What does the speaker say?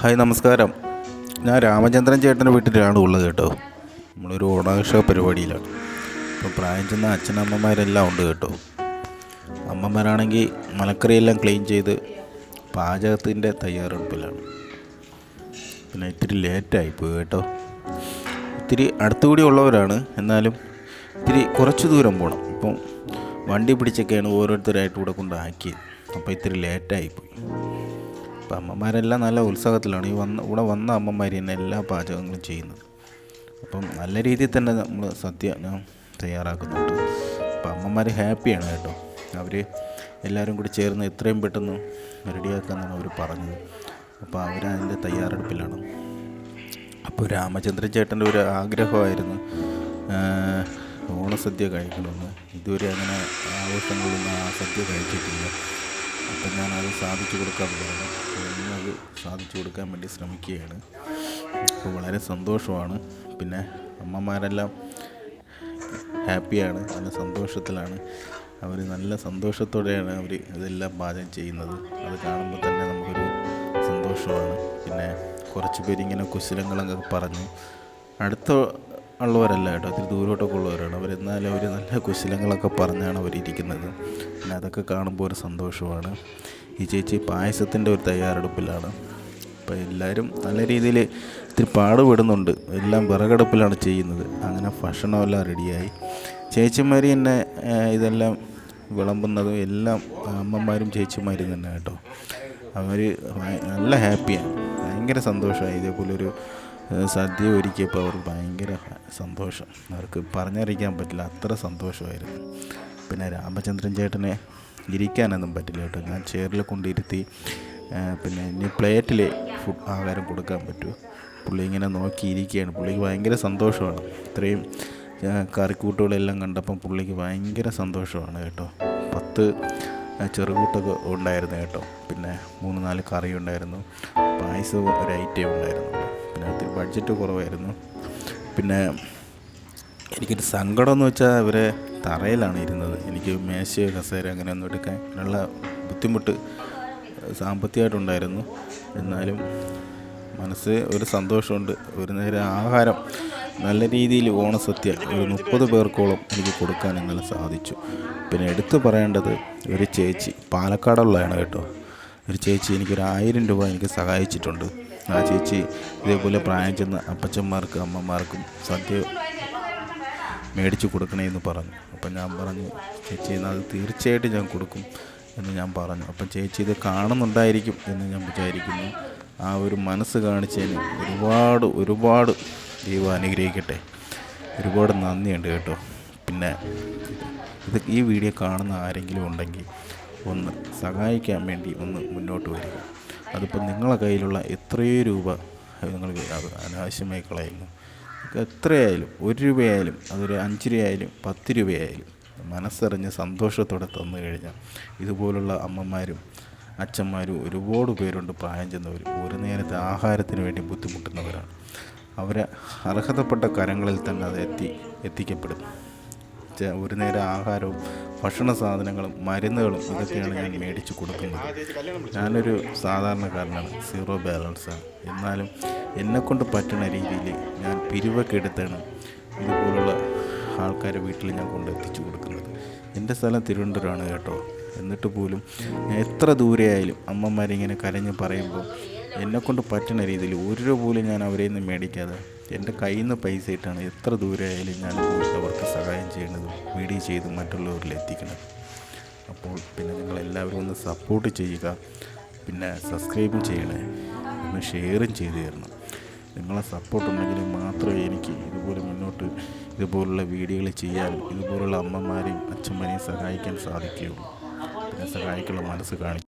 Hi നമസ്കാരം. ഞാൻ രാമചന്ദ്രൻ ചേട്ടന്റെ വീട്ടിലാണ് ഉള്ളത് കേട്ടോ. നമ്മളൊരു ഓണാഘോഷ പരിപാടിയിലാണ്. അപ്പോൾ പ്രായം ചെന്ന അച്ഛനമ്മമാരെല്ലാം ഉണ്ട് കേട്ടോ. അമ്മമാരാണെങ്കിൽ മലക്കറിയെല്ലാം ക്ലീൻ ചെയ്ത് പാചകത്തിന്റെ തയ്യാറെടുപ്പിലാണ്. പിന്നെ ഇത്തിരി ലേറ്റായി പോയി കേട്ടോ. ഇത്തിരി അടുത്തുകൂടി ഉള്ളവരാണ്. എന്നാലും ഇത്തിരി കുറച്ച് ദൂരം പോകണം ഇപ്പം വണ്ടി പിടിച്ചൊക്കെയാണ് ഓരോരുത്തരായിട്ട് ഇവിടെ കൊണ്ടാക്കിയത്. അപ്പോൾ ഇത്തിരി ലേറ്റായി പോയി. അപ്പം അമ്മമാരെല്ലാം നല്ല ഉത്സാഹത്തിലാണ്. ഈ വന്ന ഇവിടെ വന്ന അമ്മമാർ തന്നെ എല്ലാ പാചകങ്ങളും ചെയ്യുന്നത്. അപ്പം നല്ല രീതിയിൽ തന്നെ നമ്മൾ സദ്യ ഞാൻ തയ്യാറാക്കുന്നുണ്ട്. അപ്പം അമ്മമാർ ഹാപ്പിയാണ് കേട്ടോ. അവർ എല്ലാവരും കൂടി ചേർന്ന് എത്രയും പെട്ടെന്ന് റെഡിയാക്കാമെന്നാണ് അവർ പറഞ്ഞത്. അപ്പോൾ അവരതിന്റെ തയ്യാറെടുപ്പിലാണ്. അപ്പോൾ രാമചന്ദ്രൻ ചേട്ടന്റെ ഒരു ആഗ്രഹമായിരുന്നു ഓണസദ്യ കഴിക്കണമെന്ന്. ഇതുവരെ അങ്ങനെ ആഘോഷങ്ങളിലൊന്നും ആ സദ്യ കഴിച്ചിട്ടില്ല. അപ്പം ഞാനത് സാധിച്ചു കൊടുക്കാൻ പറഞ്ഞു. സാധിച്ചു കൊടുക്കാൻ വേണ്ടി ശ്രമിക്കുകയാണ്. അപ്പോൾ വളരെ സന്തോഷമാണ്. പിന്നെ അമ്മമാരെല്ലാം ഹാപ്പിയാണ്. നല്ല സന്തോഷത്തിലാണ്. അവർ നല്ല സന്തോഷത്തോടെയാണ് അവർ ഇതെല്ലാം പാചകം ചെയ്യുന്നത്. അത് കാണുമ്പോൾ തന്നെ നമുക്കൊരു സന്തോഷമാണ്. പിന്നെ കുറച്ച് പേരിങ്ങനെ കുശലങ്ങളൊക്കെ പറഞ്ഞു. അടുത്ത ഉള്ളവരല്ല കേട്ടോ. അതിൽ ദൂരോട്ടൊക്കെ ഉള്ളവരാണ്. അവരെന്നാലും അവർ നല്ല കുശലങ്ങളൊക്കെ പറഞ്ഞാണ് അവരിയ്ക്കുന്നത് പിന്നെ അതൊക്കെ കാണുമ്പോൾ ഒരു സന്തോഷമാണ്. ഈ ചേച്ചി പായസത്തിന്റെ ഒരു തയ്യാറെടുപ്പിലാണ്. അപ്പോൾ എല്ലാവരും നല്ല രീതിയിൽ ഇത്തിരി പാടുപെടുന്നുണ്ട്. എല്ലാം വിറകടുപ്പിലാണ് ചെയ്യുന്നത്. അങ്ങനെ ഭക്ഷണമെല്ലാം റെഡിയായി. ചേച്ചിമാർ തന്നെ ഇതെല്ലാം വിളമ്പുന്നതും എല്ലാം അമ്മമാരും ചേച്ചിമാരും തന്നെ കേട്ടോ. അവർ നല്ല ഹാപ്പിയാണ്. ഭയങ്കര സന്തോഷമായി. ഇതേപോലൊരു സദ്യ ഒരുക്കിയപ്പോൾ അവർക്ക് ഭയങ്കര സന്തോഷം. അവർക്ക് പറഞ്ഞറിയിക്കാൻ പറ്റില്ല. അത്ര സന്തോഷമായിരുന്നു. പിന്നെ രാമചന്ദ്രൻ ചേട്ടനെ ഇരിക്കാനൊന്നും പറ്റില്ല കേട്ടോ. ഞാൻ ചെയറിൽ കൊണ്ടിരുത്തി പിന്നെ ഇനി പ്ലേറ്റിൽ ഫുഡ് ആഹാരം കൊടുക്കാൻ പറ്റുമോ? പുള്ളി ഇങ്ങനെ നോക്കി ഇരിക്കുകയാണ്. പുള്ളിക്ക് ഭയങ്കര സന്തോഷമാണ്. ഇത്രയും കറിക്കൂട്ടുകളെല്ലാം കണ്ടപ്പം പുള്ളിക്ക് ഭയങ്കര സന്തോഷമാണ് കേട്ടോ. പത്ത് ചെറുകൂട്ടൊക്കെ ഉണ്ടായിരുന്നു കേട്ടോ. പിന്നെ മൂന്ന് നാല് കറി ഉണ്ടായിരുന്നു. പായസവും ഒരു ഐറ്റം ഉണ്ടായിരുന്നു. പിന്നെ ഒത്തിരി ബഡ്ജറ്റ് കുറവായിരുന്നു. പിന്നെ എനിക്കൊരു സങ്കടം എന്ന് വെച്ചാൽ ഇവരെ തറയിലാണ് ഇരുന്നത്. എനിക്ക് മേശയോ കസേര അങ്ങനെയൊന്നും എടുക്കാൻ ഉള്ള ബുദ്ധിമുട്ട് സാമ്പത്തികമായിട്ടുണ്ടായിരുന്നു. എന്നാലും മനസ്സ് ഒരു സന്തോഷമുണ്ട്. ഒരു നേരം ആഹാരം നല്ല രീതിയിൽ ഓണസത്യ ഒരു മുപ്പത് പേർക്കോളം എനിക്ക് കൊടുക്കാൻ ഇന്നലെ സാധിച്ചു. പിന്നെ എടുത്തു പറയേണ്ടത് ഒരു ചേച്ചി പാലക്കാടുള്ളതാണ് കേട്ടോ. ഒരു ചേച്ചി എനിക്കൊരു ആയിരം രൂപ എനിക്ക് സഹായിച്ചിട്ടുണ്ട്. ആ ചേച്ചി ഇതേപോലെ പ്രായം ചെന്ന അപ്പച്ചന്മാർക്കും അമ്മമാർക്കും സദ്യ മേടിച്ച് കൊടുക്കണേ എന്ന് പറഞ്ഞു. അപ്പം ഞാൻ പറഞ്ഞു ചേച്ചി അത് തീർച്ചയായിട്ടും ഞാൻ കൊടുക്കും എന്ന് ഞാൻ പറഞ്ഞു. അപ്പം ചേച്ചി ഇത് കാണുന്നുണ്ടായിരിക്കും എന്ന് ഞാൻ വിചാരിക്കുന്നു. ആ ഒരു മനസ്സ് കാണിച്ചതിന് ഒരുപാട് ഒരുപാട് ദൈവം അനുഗ്രഹിക്കട്ടെ. ഒരുപാട് നന്ദിയുണ്ട് കേട്ടോ. പിന്നെ ഇത് ഈ വീഡിയോ കാണുന്ന ആരെങ്കിലും ഉണ്ടെങ്കിൽ ഒന്ന് സഹായിക്കാൻ വേണ്ടി ഒന്ന് മുന്നോട്ട് വരിക. അതിപ്പോൾ നിങ്ങളെ കയ്യിലുള്ള എത്രയോ രൂപ നിങ്ങൾ അത് അനാവശ്യമായി കളയുന്നു. എത്രയായാലും ഒരു രൂപയായാലും അതൊരു അഞ്ച് രൂപയായാലും പത്ത് രൂപയായാലും മനസ്സറിഞ്ഞ് സന്തോഷത്തോടെ തന്നു കഴിഞ്ഞാൽ ഇതുപോലുള്ള അമ്മമാരും അച്ഛന്മാരും ഒരുപാട് പേരുണ്ട് പ്രായം ചെന്നവർ. ഒരു നേരത്തെ ആഹാരത്തിന് വേണ്ടി ബുദ്ധിമുട്ടുന്നവരാണ്. അവരെ അർഹതപ്പെട്ട കരങ്ങളിൽ തന്നെ അത് എത്തി എത്തിക്കപ്പെടും ഒരു നേരം ആഹാരവും ഭക്ഷണ സാധനങ്ങളും മരുന്നുകളും ഇതൊക്കെയാണ് ഞാൻ മേടിച്ച് കൊടുക്കുന്നത്. ഞാനൊരു സാധാരണക്കാരനാണ് സീറോ ബാലൻസാണ് എന്നാലും എന്നെക്കൊണ്ട് പറ്റുന്ന രീതിയിൽ ഞാൻ പിരിവൊക്കെ എടുത്താണ് ഇതുപോലുള്ള ആൾക്കാരെ വീട്ടിൽ ഞാൻ കൊണ്ട് എത്തിച്ചു കൊടുക്കുന്നത്. എന്റെ സ്ഥലം തിരുവനന്തപുരമാണ് കേട്ടോ. എന്നിട്ട് പോലും എത്ര ദൂരെയായാലും അമ്മമാരിങ്ങനെ കരഞ്ഞ് പറയുമ്പോൾ എന്നെക്കൊണ്ട് പറ്റുന്ന രീതിയിൽ ഒരു രൂപ പോലും ഞാൻ അവരെ നിന്ന് മേടിക്കാതെ എന്റെ കയ്യിൽ നിന്ന് പൈസ ഇട്ടാണ് എത്ര ദൂരെയായാലും ഞാൻ പോയിട്ട് അവർക്ക് സഹായം ചെയ്യുന്നതും വീഡിയോ ചെയ്ത് മറ്റുള്ളവരിൽ എത്തിക്കുന്നത് അപ്പോൾ പിന്നെ നിങ്ങളെല്ലാവരും ഒന്ന് സപ്പോർട്ട് ചെയ്യുക. പിന്നെ സബ്സ്ക്രൈബും ചെയ്യണേ. ഒന്ന് ഷെയറും ചെയ്തു തരണം. നിങ്ങളെ സപ്പോർട്ട് ഉണ്ടെങ്കിൽ മാത്രമേ എനിക്ക് ഇതുപോലെ മുന്നോട്ട് ഇതുപോലുള്ള വീഡിയോകൾ ചെയ്യാൻ ഇതുപോലുള്ള അമ്മമാരെയും അച്ഛന്മാരെയും സഹായിക്കാൻ സാധിക്കുകയുള്ളൂ. പിന്നെ സഹായിക്കാനുള്ള മനസ്സ് കാണിക്കും.